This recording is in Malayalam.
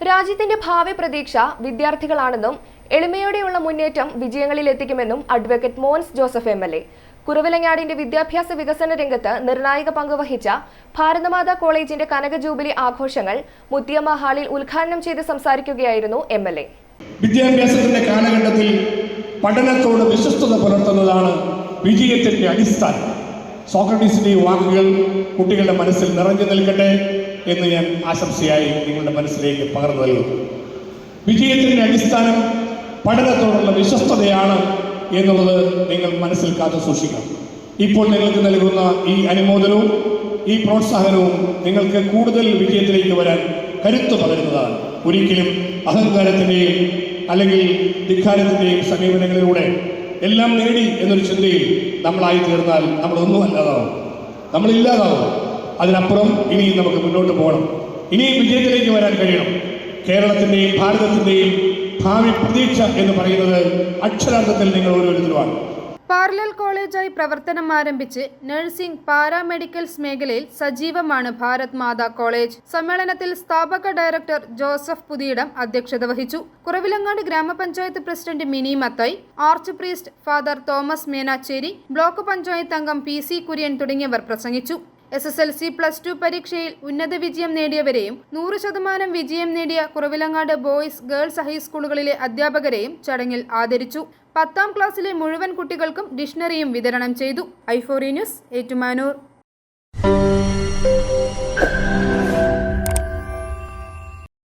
രാജ്യത്തിന്റെ ഭാവി പ്രതീക്ഷ വിദ്യാർത്ഥികളാണെന്നും എളിമയോടെയുള്ള മുന്നേറ്റം വിജയങ്ങളിൽ എത്തിക്കുമെന്നും advocate Mons Joseph M L A. കുറവിലങ്ങാടിന്റെ വിദ്യാഭ്യാസ വികസന രംഗത്ത് നിർണായക പങ്കുവഹിച്ച ഭാരതമാതാ കോളേജിന്റെ കനക ജൂബിലി ആഘോഷങ്ങൾ മുത്തിയമ്മ ഹാളിൽ ഉദ്ഘാടനം ചെയ്ത് സംസാരിക്കുകയായിരുന്നു എം എൽ എ. വിദ്യാഭ്യാസത്തിന്റെ കാലഘട്ടത്തിൽ പഠനത്തോട് വിശ്വസ്തത പുലർത്തുന്നതാണ് വിജയത്തിന്റെ അടിസ്ഥാനം. സോക്രട്ടീസിന്റെ വാക്കുകൾ കുട്ടികളുടെ മനസ്സിൽ നിറഞ്ഞു നിൽക്കട്ടെ. എന്ന് ഞാൻ ആശംസയായി നിങ്ങളുടെ മനസ്സിലേക്ക് പകർന്നു നൽകുന്നു. വിജയത്തിന്റെ അടിസ്ഥാനം പഠനത്തോടുള്ള വിശ്വസ്തതയാണ് എന്നുള്ളത് നിങ്ങൾ മനസ്സിൽ കാത്തു സൂക്ഷിക്കണം. ഇപ്പോൾ നിങ്ങൾക്ക് നൽകുന്ന ഈ അനുമോദനവും ഈ പ്രോത്സാഹനവും നിങ്ങൾക്ക് കൂടുതൽ വിജയത്തിലേക്ക് വരാൻ കരുത്തു പകരുന്നതാണ്. ഒരിക്കലും അഹങ്കാരത്തിന്റെയും അല്ലെങ്കിൽ ധിക്കാരത്തിന്റെയും സമീപനങ്ങളിലൂടെ എല്ലാം നേടി എന്നൊരു ചിന്തയിൽ നമ്മളായി തീർന്നാൽ നമ്മളൊന്നും അല്ലാതാവും. നമ്മളില്ലാതാവും. അതിനപ്പുറം ഇനിയും നമുക്ക് മുന്നോട്ട് പോകണം. ഇനിയും വിജയത്തിലേക്ക് വരാൻ കഴിയണം. കേരളത്തിന്റെയും ഭാരതത്തിന്റെയും ഭാവി പ്രതീക്ഷ എന്ന് പറയുന്നത് അക്ഷരാർത്ഥത്തിൽ നിങ്ങൾ ഓരോരുത്തരുമാണ്. പാർലൽ കോളേജായി പ്രവർത്തനം ആരംഭിച്ച് നഴ്സിംഗ് പാരാമെഡിക്കൽസ് മേഖലയിൽ സജീവമാണ് ഭാരത് മാതാ കോളേജ്. സമ്മേളനത്തിൽ സ്ഥാപക ഡയറക്ടർ ജോസഫ് പുതിയിടം അധ്യക്ഷത വഹിച്ചു. Kuravilangad grama panchayat president Mini Mathai archpriest father Thomas Menachery block panchayat അംഗം പി സി കുര്യൻ തുടങ്ങിയവർ പ്രസംഗിച്ചു. S S L C plus two പരീക്ഷയിൽ ഉന്നത വിജയം നേടിയവരെയും നൂറ് ശതമാനം വിജയം നേടിയ കുറവിലങ്ങാട് ബോയ്സ് ഗേൾസ് ഹൈസ്കൂളുകളിലെ അധ്യാപകരെയും ചടങ്ങിൽ ആദരിച്ചു. പത്താം ക്ലാസ്സിലെ മുഴുവൻ കുട്ടികൾക്കും ഡിക്ഷണറിയും വിതരണം ചെയ്തു. ഐഫോറി ന്യൂസ് ഏറ്റുമാനൂർ.